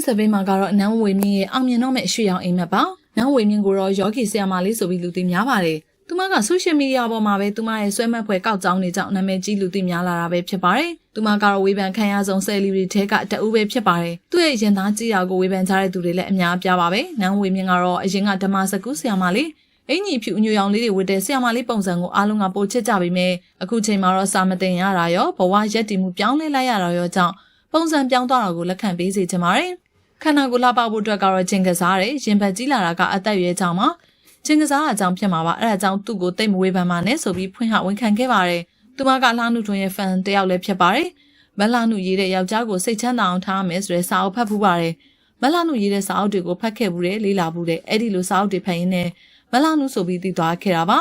တင်ဆက်ပေးမှာကတော့နန်းဝေမြင့်ရဲ့အောင်မြင်တော့မဲ့ရွှေရောင်အိမ်မက်ပါနန်းဝေမြင့်ကိုတော့ယောဂီဆရာမလေးဆိုပြီးလူသိများပါတယ်သူမကဆိုရှယ်မီဒီယာပေါ်မှာပဲသူမရဲ့ဆွဲမှတ်ဖွယ်ကောက်ကြောင်းနေကြောင်းနာမည်ကြီးလူသိများလာတာပဲဖြစ်ပါတယ်။သူမကတော့ဝေဖန်ခံရဆုံးဆယ်လီတွေထဲကတအူးပဲဖြစ်ပါတယ်။သူ့ရဲ့ရင်သားကြီးရာကိုဝေဖန်ကြတဲ့သူတွေလည်းအများအပြားပါပဲ။နန်းဝေမြင့်ကတော့အရင်ကဓမ္မစကုဆရာမလေးအင်ကြီးဖြူအညူရောင်လေးတွေဝတ်တဲ့ဆရာမလေးပုံစံကိုအားလုံးကပိုချစ်ကြပေမဲ့အခုချိန်မှာတော့စာမတင်ရတာရောဘဝရက်တည်မှုပြောင်းလဲလိုက်ရတာရောကြောင့်ပုံစံပြောင်းသွားတာကိုလက်ခံပေးစေချင်ပါတယ်။ ခန္ဓာကိုယ်လှပဖို့အတွက်ကတော့ဂျင်ကစားတယ်ရင်ဘတ်ကြီးလာတာကအသက်အရွယ်ကြောင့်ပါချင်းကစားအကြောင်းဖြစ်မှာပါအဲ့ဒါကြောင့်သူ့ကိုတိတ်မဝေဖန်ပါနဲ့ဆိုပြီးဖွင့်ဟဝန်ခံခဲ့ပါတယ်သူမကလှနုထွန်းရဲ့ဖန်တယောက်လည်းဖြစ်ပါတယ်မလှနုရေးတဲ့ယောက်ျားကိုစိတ်ချမ်းသာအောင်ထားမယ်ဆိုတဲ့စာအုပ်ဖတ်ဖူးပါတယ်မလှနုရေးတဲ့စာအုပ်တွေကိုဖတ်ခဲ့ဘူးတယ်လေးလာဘူးတယ်အဲ့ဒီလိုစာအုပ်တွေဖတ်ရင်းနဲ့မလှနုဆိုပြီးသိသွားခဲ့တာပါ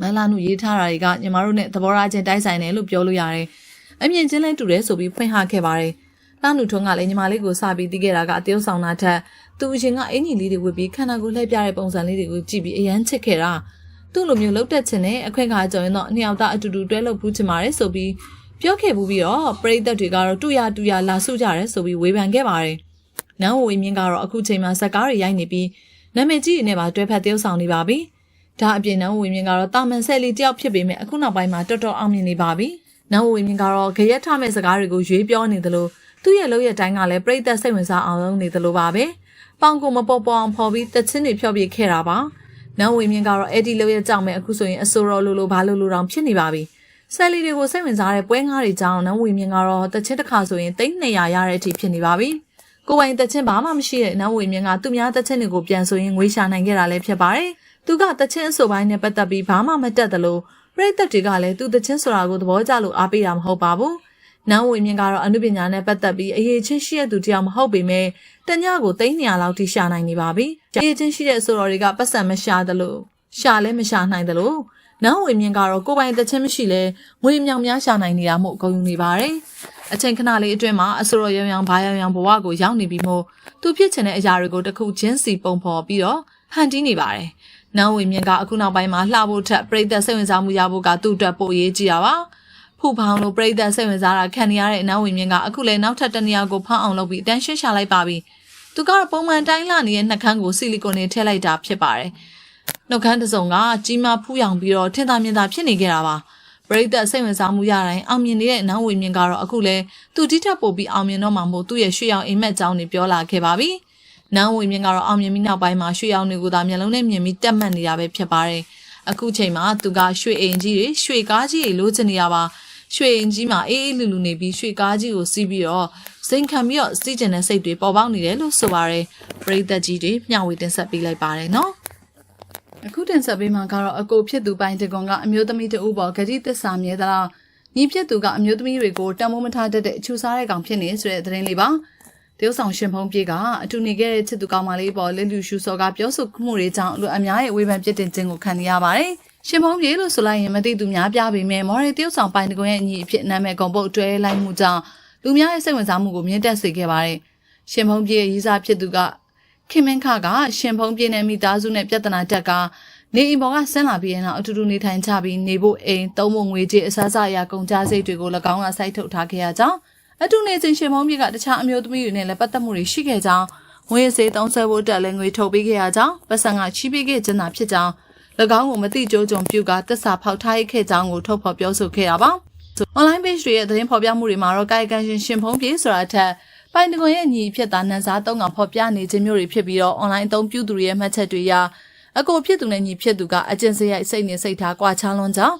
မလှနုရေးထားတာတွေကညီမတို့နဲ့သဘောထားချင်းတိုက်ဆိုင်တယ်လို့ပြောလို့ရတယ်အမြင်ချင်းလဲတူတယ်ဆိုပြီးဖွင့်ဟခဲ့ပါတယ် လှနုထွန်းကလည်းညီမလေးကိုစပြီးတီးခဲ့တာကအတယောက်ဆောင်တာထက်သူအရင်ကအင်ကြီးလေးတွေဝတ်ပြီးခန္ဓာကိုယ်လှည့်ပြတဲ့ပုံစံလေးတွေကိုကြည့်ပြီးအရန်ချစ်ခဲ့တာသူ့လိုမျိုးလှုပ်တက်ချင်တဲ့အခွင့်အခါကြောင့်တော့နှစ်ယောက်သားအတူတူတွဲလှုပ်ဖူးချင်ပါတယ်ဆိုပြီးပြောခဲ့ဘူးပြီးတော့ပရိသတ်တွေကတော့တူရတူရလာဆုကြတယ်ဆိုပြီးဝေဖန်ခဲ့ပါတယ်။နန်းဝေမြင့်ကတော့အခုချိန်မှာဇက်ကားတွေရိုက်နေပြီးနာမည်ကြီးတွေနဲ့ပါတွဲဖက်တယောက်ဆောင်နေပါပြီ။ဒါအပြင်နန်းဝေမြင့်ကတော့တာမန်ဆက်လေးတယောက်ဖြစ်ပေမဲ့အခုနောက်ပိုင်းမှာတော်တော်အောင်မြင်နေပါပြီ။နန်းဝေမြင့်ကတော့ဂရက်ထမဲ့စကားတွေကိုရွေးပြောနေသလို သူ့ရဲ့လုပ်ရဲ့တိုင်းကလည်းပရိသတ်စိတ်ဝင်စားအောင်လုပ်နေသလိုပါပဲ။ပေါင်ကိုမပေါ်ပေါ်အောင်ဖော်ပြီးတချင်းတွေဖြောပြခဲ့တာပါ။နန်းဝေမြင့်ကတော့အဲ့ဒီလုပ်ရဲ့ကြောင့်ပဲအခုဆိုရင်အဆိုတော်လိုလိုဘာလိုလိုတောင်ဖြစ်နေပါပြီ။ဆယ်လီတွေကိုစိတ်ဝင်စားတဲ့ပွဲငါးတွေကြောင့်နန်းဝေမြင့်ကတော့တချင်းတစ်ခါဆိုရင်သိန်း200ရတဲ့အထိဖြစ်နေပါပြီ။ကိုပိုင်တချင်းဘာမှမရှိတဲ့နန်းဝေမြင့်ကသူများတချင်းတွေကိုပြန်ဆိုရင်ငွေရှာနိုင်ခဲ့တာလည်းဖြစ်ပါတယ်။သူကတချင်းအဆိုပိုင်းနဲ့ပတ်သက်ပြီးဘာမှမတက်သလိုပရိသတ်တွေကလည်းသူတချင်းဆိုတာကိုသဘောကျလို့အားပေးတာမဟုတ်ပါဘူး။ နန်းဝေမြင့်ကတော့အနုပညာနဲ့ပတ်သက်ပြီးအရေးချင်းရှိတဲ့သူတယောက်မဟုတ်ပေမဲ့တညကို300လောက်ထိရှာနိုင်နေပါပြီ။အရေးချင်းရှိတဲ့ဆိုတော်တွေကပတ်စံမရှာသလိုရှာလည်းမရှာနိုင်သလိုနန်းဝေမြင့်ကတော့ကိုပိုင်တချင်းမရှိလဲငွေမြောင်များရှာနိုင်နေတာမို့ဂုဏ်ယူနေပါတယ်။အချိန်ခဏလေးအတွင်းမှာအဆိုတော်ရောင်ရောင်ဘာရောင်ရောင်ဘဝကိုရောက်နေပြီးမို့သူဖြစ်ချင်တဲ့အရာတွေကိုတစ်ခုချင်းစီပုံဖော်ပြီးတော့ဟန်တီးနေပါတယ်။နန်းဝေမြင့်ကအခုနောက်ပိုင်းမှာလှဖို့ထက်ပြိသက်စိတ်ဝင်စားမှုရဖို့ကသူ့အတွက်ပိုအရေးကြီးတာပါ။ ဖူဖောင်လိုပြိသက်စိတ်ဝင်စားတာခံနေရတဲ့အနောက်ဝင်မြင့်ကအခုလည်းနောက်ထပ်တနေရာကိုဖောင်းအောင်လုပ်ပြီးအတန်းရှင်းရှာလိုက်ပါပြီ။သူကတော့ပုံမှန်တိုင်းလာနေတဲ့နှာခမ်းကိုဆီလီကွန်နဲ့ထည့်လိုက်တာဖြစ်ပါတယ်။နှုတ်ခမ်းတစ်စုံကကြီးမားဖူးယောင်ပြီးတော့ထင်သာမြင်သာဖြစ်နေကြတာပါ။ပရိသတ်စိတ်ဝင်စားမှုရတိုင်းအောင်မြင်နေတဲ့နောက်ဝင်မြင့်ကတော့အခုလဲသူတိထက်ပိုပြီးအောင်မြင်တော့မှမို့သူ့ရဲ့ရွှေရောင်အိမ်မက်ကြောင်းတွေပြောလာခဲ့ပါပြီ။နောက်ဝင်မြင့်ကတော့အောင်မြင်ပြီးနောက်ပိုင်းမှာရွှေရောင်တွေကိုသာမျက်လုံးနဲ့မြင်ပြီးတက်မှတ်နေတာပဲဖြစ်ပါတယ်။အခုချိန်မှာသူကရွှေအိမ်ကြီးတွေရွှေကားကြီးတွေလိုချင်နေရပါ ရွှေအိမ်ကြီးမှာအေးအေးလူလူနေပြီးရွှေကားကြီးကိုစီးပြီးတော့စိန်ခံပြီးတော့စီးကျင်တဲ့စိတ်တွေပေါ်ပေါက်နေတယ်လို့ဆိုပါရယ်ပရိသတ်ကြီးတွေမျှဝေတင်ဆက်ပေးလိုက်ပါတယ်နော်အခုတင်ဆက်ပေးမှာကတော့အကိုဖြစ်သူပိုင်းတကွန်ကအမျိုးသမီးတဦးပေါ်ဂတိသစ္စာမြဲသလားညီဖြစ်သူကအမျိုးသမီးတွေကိုတံမိုးမထားတတ်တဲ့အချူစားတဲ့ကောင်ဖြစ်နေဆိုတဲ့သတင်းလေးပါတရုတ်ဆောင်ရှင်ဖုံးပြေကအတူနေခဲ့တဲ့ချစ်သူကောင်မလေးပေါ်လင်းလူရှူစော်ကပြောဆိုမှုတွေကြောင့်လူအများရဲ့ဝေဖန်ပြစ်တင်ခြင်းကိုခံနေရပါတယ် ရှင်ဖုံးပြေလို့ဆိုလိုက်ရင်မသိသူများပြပေမဲ့မော်ရီတရုတ်ဆောင်ပိုင်းတကွန်ရဲ့အညီအဖြစ်နာမည်ကုန်ပုတ်တွဲလိုက်မှုကြောင့်လူများရဲ့စိတ်ဝင်စားမှုကိုမြင့်တက်စေခဲ့ပါတယ်ရှင်ဖုံးပြေရေးစားဖြစ်သူကခင်မင်းခကရှင်ဖုံးပြေနဲ့မိသားစုနဲ့ပြဿနာတက်ကနေအိမ်ပေါ်ကဆင်းလာပြီးရင်တော့အတူတူနေထိုင်ကြပြီးနေဖို့အိမ်သုံးဖို့ငွေကြေးအစားအစာအရာကုန်ကြစိတ်တွေကို၎င်းကစိုက်ထုတ်ထားခဲ့ရကြောင်းအတူနေချင်းရှင်ဖုံးပြေကတခြားအမျိုးသမီးတွေနဲ့လည်းပတ်သက်မှုတွေရှိခဲ့ကြောင်းငွေစေးသုံးဆွဲဖို့တက်လည်းငွေထုတ်ပေးခဲ့ရကြောင်းပတ်စံကချီးပေးခဲ့ခြင်းသာဖြစ်ကြောင်း၎ င်းကိုမတိကျကြုံပြုကတက်စာဖောက်ထားခဲ့ကြောင်းကိုထုတ်ဖော်ပြောဆိုခဲ့တာပါ။ online page တွေရဲ့သတင်းဖော်ပြမှုတွေမှာတော့ကာယကံရှင်ရှင်ဖုံးပြေဆိုတာအထက်ပိုင်တကွန်ရဲ့ညီဖြစ်တာနန်းစားသုံးကဖော်ပြနေခြင်းမျိုးတွေဖြစ်ပြီးတော့ online အသုံးပြုသူတွေရဲ့မှတ်ချက်တွေအရအကိုဖြစ်သူနဲ့ညီဖြစ်သူကအကျင့်စရိုက်စိတ်နဲ့စိတ်ထားကွာခြားလွန်ကြောင်း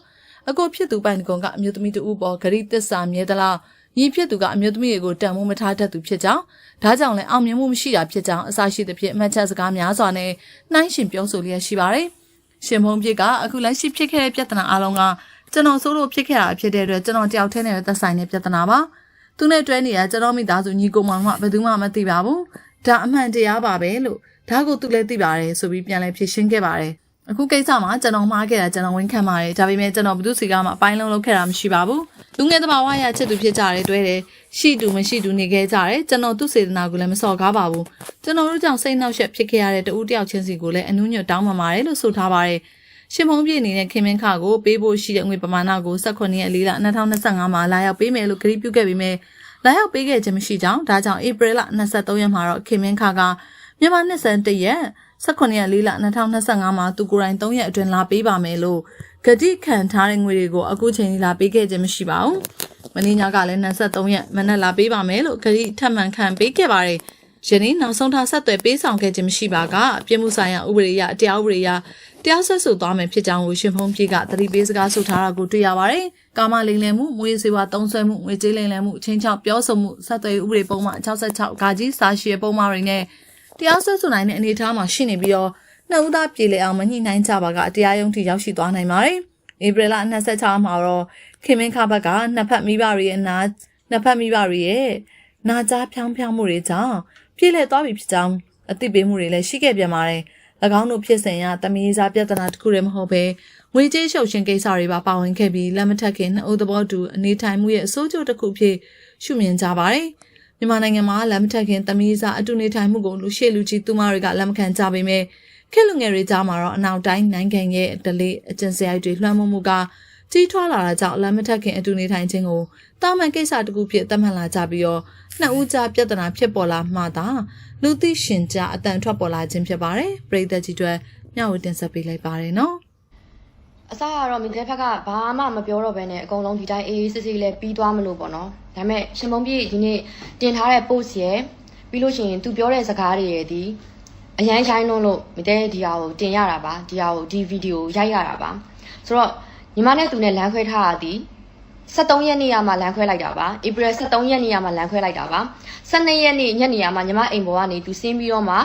အကိုဖြစ်သူပိုင်တကွန်ကအမျိုးသမီးတူပေါ်ဂရိတစ္ဆာမြဲသလားညီဖြစ်သူကအမျိုးသမီးတွေကိုတန်မိုးမထားတတ်သူဖြစ်ကြောင်းဒါကြောင့်လည်းအောင်မြင်မှုမရှိတာဖြစ်ကြောင်းအစရှိသဖြင့်အမှတ်ချက်စကားများစွာနဲ့နှိုင်းရှင်ပြောဆိုလျက်ရှိပါတယ်။ ရှင်ဖုံးပြစ်ကအခုလက်ရှိဖြစ်ခဲ့တဲ့ပြဿနာအလုံးကကျွန်တော်ဆိုးလို့ဖြစ်ခဲ့တာဖြစ်တဲ့အတွက်ကျွန်တော်တယောက်တည်းနဲ့သက်ဆိုင်တဲ့ပြဿနာပါ။သူနဲ့တွဲနေတာကျွန်တော်မိသားစုညီကိုမောင်ကဘယ်သူမှမသိပါဘူး။ဒါအမှန်တရားပါပဲလို့ဒါကိုသူလည်းသိပါတယ်ဆိုပြီးပြန်လဲဖြေရှင်းခဲ့ပါတယ် အခုကိစ္စမှာကျွန်တော်မှားခဲ့တာကျွန်တော်ဝန်ခံပါတယ်ဒါပေမဲ့ကျွန်တော်ဘုသူစီကမှအပိုင်းလုံးလုပ်ခဲ့တာမရှိပါဘူးလူငယ်တဘာဝရချစ်သူဖြစ်ကြတယ်တွဲတယ်ရှိတူမရှိတူနေခဲ့ကြတယ်ကျွန်တော်သူ့စေတနာကိုလည်းမစော်ကားပါဘူးကျွန်တော်တို့ကြောင့်စိတ်နှောက်ယှက်ဖြစ်ခဲ့ရတဲ့တူတယောက်ချင်းစီကိုလည်းအနုညွတ်တောင်းပန်ပါတယ်လို့ဆိုထားပါတယ်ရှင်ဖုံးပြည့်နေတဲ့ခင်မင်းခကိုပေးဖို့ရှိတဲ့ငွေပမာဏကို18ရက်4လ2025မှာလာရောက်ပေးမယ်လို့ကြေညာပြုခဲ့ပြီးမြဲလာရောက်ပေးခဲ့ခြင်းမရှိကြောင်းဒါကြောင့်ဧပြီလ23ရက်မှာတော့ခင်မင်းခါကမြန်မာနှစ်စံတရက် 18ရက်4လ2025မှာသူကိုယ်တိုင်3ရက်အတွင်းလာပေးပါမယ်လို့ဂတိခံထားတဲ့ငွေတွေကိုအခုချိန်ကြီးလာပေးခဲ့ခြင်းမရှိပါဘူး။မင်းညကလည်း23ရက်မနက်လာပေးပါမယ်လို့ဂတိထပ်မံခံပေးခဲ့ပါတယ်။ယနေ့နောက်ဆုံးထားဆက်သွယ်ပေးဆောင်ခဲ့ခြင်းမရှိပါကပြည်မှုဆိုင်ရာဥပဒေအရတရားဥပဒေအရတရားစွဲဆိုသွားမယ်ဖြစ်ကြောင်းကိုရှင်ဖုံးပြေကသတိပေးစကားဆိုထားတာကိုတွေ့ရပါတယ်။ကာမလိမ်လည်မှု၊မွေးစေဝါတုံးဆွဲမှု၊ငွေကြေးလိမ်လည်မှု၊ချင်းချောက်ပြောဆိုမှုဆက်သွယ်ဥပဒေပုံမှန်66ဂါကြီးစာရှိပုံမှန်တွေနဲ့ တရားစွဲဆိုနိုင်တဲ့အနေအထားမှာရှိနေပြီးတော့နှစ်ဦးသားပြည်လေအောင်မညှိနှိုင်းကြပါကတရားရုံးထိရောက်ရှိသွားနိုင်ပါတယ်။ဧပြီလ26မှာတော့ခင်မင်းခဘက်ကနှစ်ဖက်မိဘတွေရဲ့နာနှစ်ဖက်မိဘတွေရဲ့နာကြားဖြောင်းဖြောင်းမှုတွေကြောင့်ပြည်လေသွားပြီဖြစ်ကြောင်းအသိပေးမှုတွေလည်းရှိခဲ့ပြန်ပါတယ်။၎င်းတို့ဖြစ်စဉ်ရတမီးစားပြဿနာတစ်ခုတည်းမဟုတ်ဘဲငွေကြေးရှုပ်ရှင်ကိစ္စတွေပါပါဝင်ခဲ့ပြီးလက်မထက်ခင်နှစ်ဦးသဘောတူအနေထိုင်မှုရဲ့အစိုးကျတစ်ခုဖြစ်ရှုမြင်ကြပါတယ်။ မြန်မာနိုင်ငံမှာလက်မထက်ခင်တမီးစားအတူနေထိုင်မှုကိုလူရှိလူကြီးသူမတွေကလက်မခံကြပေမဲ့ခေတ်လူငယ်တွေကြားမှာတော့အနောက်တိုင်းနိုင်ငံရဲ့ဒလေးအကျင့်စရိုက်တွေလွှမ်းမိုးမှုကကြီးထွားလာတာကြောင့်လက်မထက်ခင်အတူနေထိုင်ခြင်းကိုတာမန်ကိစ္စတစ်ခုဖြစ်သတ်မှတ်လာကြပြီးတော့နှစ်ဦးကြားပြဿနာဖြစ်ပေါ်လာမှသာလူသိရှင်ကြားအတန်ထွက်ပေါ်လာခြင်းဖြစ်ပါတယ်။ပြည်သက်ကြီးတွေမျှဝေတင်ဆက်ပေးလိုက်ပါတယ်နော်အစကတော့မိတဲ့ဖက်ကဘာမှမပြောတော့ဘဲနဲ့အကုန်လုံးဒီတိုင်းအေးအေးဆေးဆေးလေးပြီးသွားမလို့ပေါ့နော် ဒါပေမဲ့ရှင်မုံပြေဒီနေ့တင်ထားတဲ့ post ရယ်ပြီးလို့ရှိရင်သူပြောတဲ့စကားတွေရယ်ဒီအရန်ရိုင်းလုံးလို့မိတဲ့ဒီဟာကိုတင်ရတာပါဒီဟာကိုဒီဗီဒီယိုရိုက်ရတာပါဆိုတော့ညီမနဲ့သူနဲ့လမ်းခွဲထားတာဒီ73ရက်နေ့ရမှာလမ်းခွဲလိုက်တာပါဧပြီ73ရက်နေ့ရမှာလမ်းခွဲလိုက်တာပါ12ရက်နေ့ညနေရမှာညီမအိမ်ပေါ်ကနေသူဆင်းပြီးတော့မှ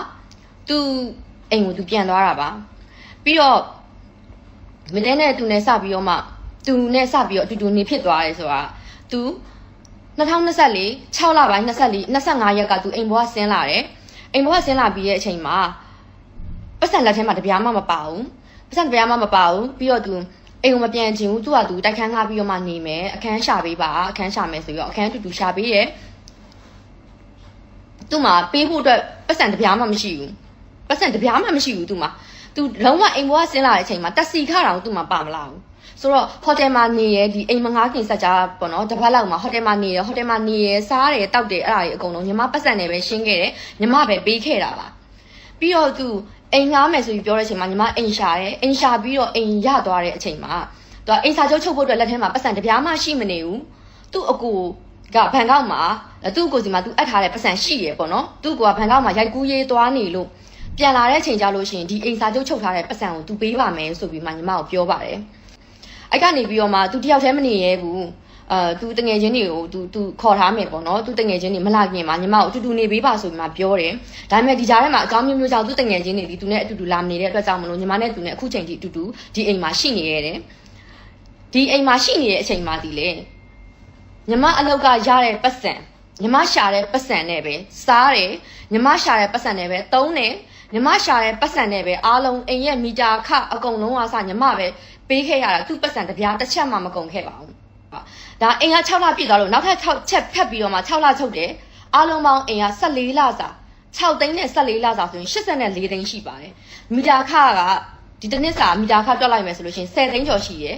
သူအိမ်ကိုသူပြန်သွားတာပါပြီးတော့မတဲနဲ့သူနဲ့စပြီးတော့မှသူနဲ့စပြီးတော့အတူတူနေဖြစ်သွားတယ်ဆိုတာသူ 2024 6လပိုင်း24 25ရက်ကသူအိမ်ဘွားဆင်းလာတယ်အိမ်ဘွားဆင်းလာပြီးတဲ့အချိန်မှာပတ်စံလက်ထဲမှာတပြားမှမပါဘူးပတ်စံတပြားမှမပါဘူးပြီးတော့သူအိမ်ကိုမပြန်ချင်ဘူးသူကသူတိုက်ခန်းကားပြီးတော့မှနေမယ်အခန်းရှာပေးပါအခန်းရှာမယ်ဆိုပြီးတော့အခန်းတူတူရှာပေးတယ်သူ့မှာပေးဖို့အတွက်ပတ်စံတပြားမှမရှိဘူးပတ်စံတပြားမှမရှိဘူးသူ့မှာ तू လုံးဝအိမ်ဘွားဆင်းလာတဲ့အချိန်မှာတက်စီခတာကို तू မှပါမလာဘူး ဆိုတော့ဟိုတယ်မှာနေရဲဒီအိမ်မငါးကင်ဆက်ကြပေါ့နော်တပတ်လောက်မှာဟိုတယ်မှာနေရဲဟိုတယ်မှာနေရဲစားရဲတောက်တယ်အဲ့ဒါတွေအကုန်လုံးညီမပတ်စံနေပဲရှင်းခဲ့တယ်ညီမပဲပေးခဲ့တာပါပြီးတော့သူအိမ်ငားမယ်ဆိုပြီးပြောတဲ့အချိန်မှာညီမအိမ်ရှာတယ်အိမ်ရှာပြီးတော့အိမ်ရသွားတဲ့အချိန်မှာသူကအိမ်စာချုပ်ချုပ်ဖို့အတွက်လက်ထဲမှာပတ်စံတပြားမှရှိမနေဘူးသူ့အကူကဘန်ကောက်မှာသူ့ကိုစီမှာသူအပ်ထားတဲ့ပတ်စံရှိရယ်ပေါ့နော်သူ့ကိုကဘန်ကောက်မှာရိုက်ကူးရေးသွားနေလို့ပြန်လာတဲ့အချိန်ကြလို့ရှိရင်ဒီအိမ်စာချုပ်ချုပ်ထားတဲ့ပတ်စံကိုသူပေးပါမယ်ဆိုပြီးမှညီမကိုပြောပါတယ်။ အဲ့ကနေပြီးတော့မှသူတယောက်တည်းမနေရဲဘူးအာသူတငယ်ချင်းတွေကိုသူသူခေါ်ထားမယ်ပေါ့နော်သူတငယ်ချင်းတွေမလာခင်မှာညီမကိုအတူတူနေပေးပါဆိုပြီးမှပြောတယ်ဒါပေမဲ့ဒီကြားထဲမှာအကြောင်းမျိုးမျိုးကြောင့်သူတငယ်ချင်းတွေဒီသူနဲ့အတူတူလာမနေတဲ့အတွက်ကြောင့်မလို့ညီမနဲ့သူနဲ့အခုချိန်ထိအတူတူဒီအိမ်မှာရှိနေရတယ်ဒီအိမ်မှာရှိနေတဲ့အချိန်မှဒီလေညီမအလောက်ကရတဲ့ပတ်စံညီမရှာတဲ့ပတ်စံနဲ့ပဲစားတယ်ညီမရှာတဲ့ပတ်စံနဲ့ပဲသုံးတယ်ညီမရှာတဲ့ပတ်စံနဲ့ပဲအားလုံးအိမ်ရဲ့မီတာခအကုန်လုံးအားစညီမပဲ ပေးခဲ့ရတာသူ့ပတ်စံတစ်ပြားတစ်ချက်မှမကုန်ခဲ့ပါဘူးဒါအိမ်က6လပြည့်သွားလို့နောက်ထပ်6ချက်ဖက်ပြီးတော့မှ6လချုပ်တယ်အားလုံးပေါင်းအိမ်က14လစာ6သိန်းနဲ့14လစာဆိုရင်84သိန်းရှိပါတယ်မီတာခကဒီတစ်နှစ်စာမီတာခတွက်လိုက်မယ်ဆိုလို့ရှိရင်10သိန်းကျော်ရှိတယ်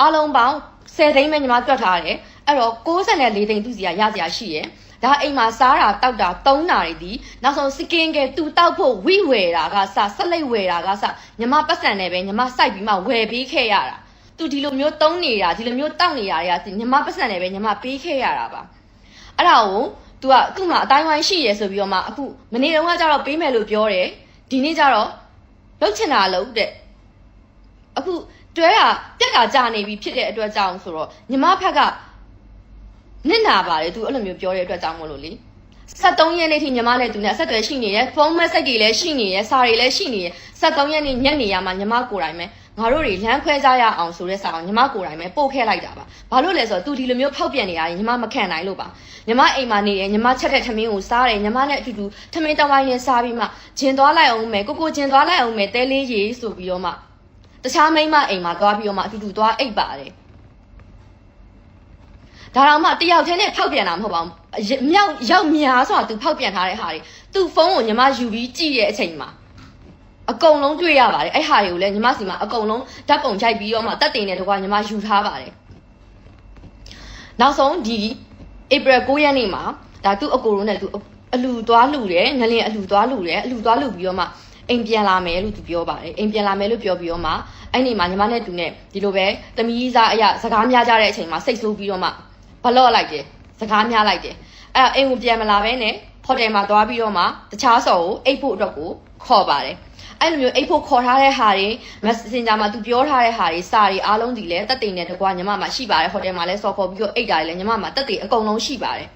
အားလုံးပေါင်း10သိန်းပဲညီမတွက်ထားတယ် အဲ့တော့64သိန်းသူစီကရစရာရှိတယ်ဒါအိမ်မှာစားတာတောက်တာသုံးတာတွေဒီနောက်ဆုံးစကင်ကဲတူတောက်ဖို့ဝိဝယ်တာကစဆက်လိုက်ဝယ်တာကစညီမပတ်စံနဲ့ပဲညီမစိုက်ပြီးမှဝယ်ပေးခဲ့ရတာသူဒီလိုမျိုးတုံးနေတာဒီလိုမျိုးတောက်နေတာတွေကညီမပတ်စံနဲ့ပဲညီမပေးခဲ့ရတာပါအဲ့ဒါကို तू ကသူ့မှာအတိုင်းဝိုင်းရှိရဆိုပြီးတော့မှအခုမနေ့တုန်းကကျတော့ပေးမယ်လို့ပြောတယ်ဒီနေ့ကျတော့လုတ်ချင်တာလုတ်တဲ့အခုတွဲတာပြက်တာကြာနေပြီဖြစ်တဲ့အတွက်ကြောင့်ဆိုတော့ညီမဖက်က နစ်နာပါတယ်သူအဲ့လိုမျိုးပြောတဲ့အတွက်ကြောင့်မို့လို့လေ73ရက်နေ့ထိညီမနဲ့သူနဲ့အဆက်အသွယ်ရှိနေတယ်ဖုန်းမက်ဆေ့တွေလည်းရှိနေတယ်စာတွေလည်းရှိနေတယ်73ရက်နေ့ညနေရမှာညီမကိုယ်တိုင်ပဲငါတို့တွေလမ်းခွဲကြရအောင်ဆိုတဲ့စာအောင်ညီမကိုယ်တိုင်ပဲပို့ခဲ့လိုက်တာပါဘာလို့လဲဆိုတော့သူဒီလိုမျိုးဖောက်ပြန်နေတာညီမမခံနိုင်လို့ပါညီမအိမ်မှာနေတယ်ညီမချက်တဲ့ထမင်းကိုစားတယ်ညီမနဲ့အတူတူထမင်းတဝိုင်းနဲ့စားပြီးမှဂျင်သွားလိုက်အောင်မယ်ကိုကိုဂျင်သွားလိုက်အောင်မယ်တဲလေးရေဆိုပြီးတော့မှတခြားမိန်းမအိမ်မှာသွားပြီးတော့မှအတူတူသွားအိပ်ပါတယ် ဒါတော့မှတယောက်တည်းနဲ့ဖောက်ပြန်တာမဟုတ်ပါဘူးမြောက်ရောက်များဆိုတာ तू ဖောက်ပြန်ထားတဲ့ဟာတွေ तू ဖုန်းကိုညီမယူပြီးကြည့်ရဲ့အချိန်မှာအကုန်လုံးတွေ့ရပါတယ်အဲ့ဟာတွေကိုလည်းညီမစီမှာအကုန်လုံးဓာတ်ပုံရိုက်ပြီးတော့မှတက်တင်တဲ့တကွာညီမယူထားပါတယ်နောက်ဆုံးဒီ April 9ရက်နေ့မှာဒါသူ့အကိုတို့နဲ့သူအလူသွားလူတယ်ငလင်အလူသွားလူတယ်အလူသွားလူပြီးတော့မှအိမ်ပြန်လာမယ်လို့သူပြောပါတယ်အိမ်ပြန်လာမယ်လို့ပြောပြီးတော့မှအဲ့ဒီမှာညီမနဲ့တူနဲ့ဒီလိုပဲတမီးစားအရာစကားများကြတဲ့အချိန်မှာစိတ်ဆိုးပြီးတော့မှ ဘလော့လိုက်တယ်စကားများလိုက်တယ်အဲ့အိမ်ကိုပြန်မလာဘဲနဲ့ဟိုတယ်မှာသွားပြီးတော့မှတခြားဆော်ကိုအိတ်ဖို့အတွက်ကိုခေါ်ပါတယ်အဲ့လိုမျိုးအိတ်ဖို့ခေါ်ထားတဲ့ဟာတွေ Messenger မှာသူပြောထားတဲ့ဟာတွေစာတွေအားလုံးဒီလဲတက်တိန်နဲ့တကွာညီမမှာရှိပါတယ်ဟိုတယ်မှာလဲဆော်ခေါ်ပြီးတော့အိတ်တာတွေလဲညီမမှာတက်တိန်အကုန်လုံးရှိပါတယ်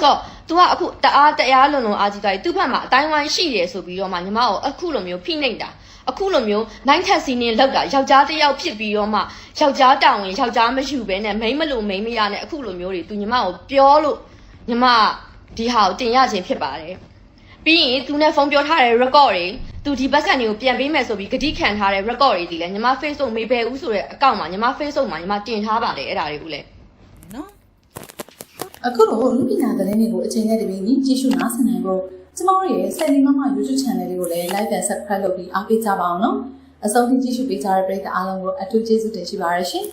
ဆိုတော့ तू ကအခုတအားတရားလွန်လွန်အားကြီးသွားပြီသူ့ဘက်မှာအတိုင်းဝိုင်းရှိတယ်ဆိုပြီးတော့မှညီမကိုအခုလိုမျိုးဖိနှိပ်တာ အခုလိုမျိုးမိုင်းခတ်စီနင်းလောက်တာယောက်ျားတစ်ယောက်ဖြစ်ပြီးတော့မှယောက်ျားတောင်းဝင်ယောက်ျားမယူဘဲနဲ့မိန်းမလို့မိန်းမရနဲ့အခုလိုမျိုးတွေသူညီမကိုပြောလို့ညီမဒီဟာကိုတင်ရခြင်းဖြစ်ပါတယ်ပြီးရင်သူနဲ့ဖုန်းပြောထားတဲ့ record တွေသူဒီဘက်ကနေကိုပြန်ပေးမယ်ဆိုပြီးဂတိခံထားတဲ့ record တွေဒီလဲညီမ Facebook မေဘယ်ဦးဆိုတဲ့အကောင့်မှာညီမ Facebook မှာညီမတင်ထားပါတယ်အဲ့ဒါတွေကိုလည်းနော်အခုတော့လူပညာသတင်းတွေကိုအချိန်နဲ့တပြေးညီကြည့်ရှုနားဆင်နိုင်ဖို့ ကျမတို့ရဲ့ဆယ်လီမမ YouTube channel လေးကိုလည်း like and subscribe လုပ်ပြီးအားပေးကြပါအောင်နော်အဆုံးထိကြည့်ရှုပေးကြတဲ့ပရိသတ်အားလုံးကိုအထူးကျေးဇူးတင်ရှိပါရရှင်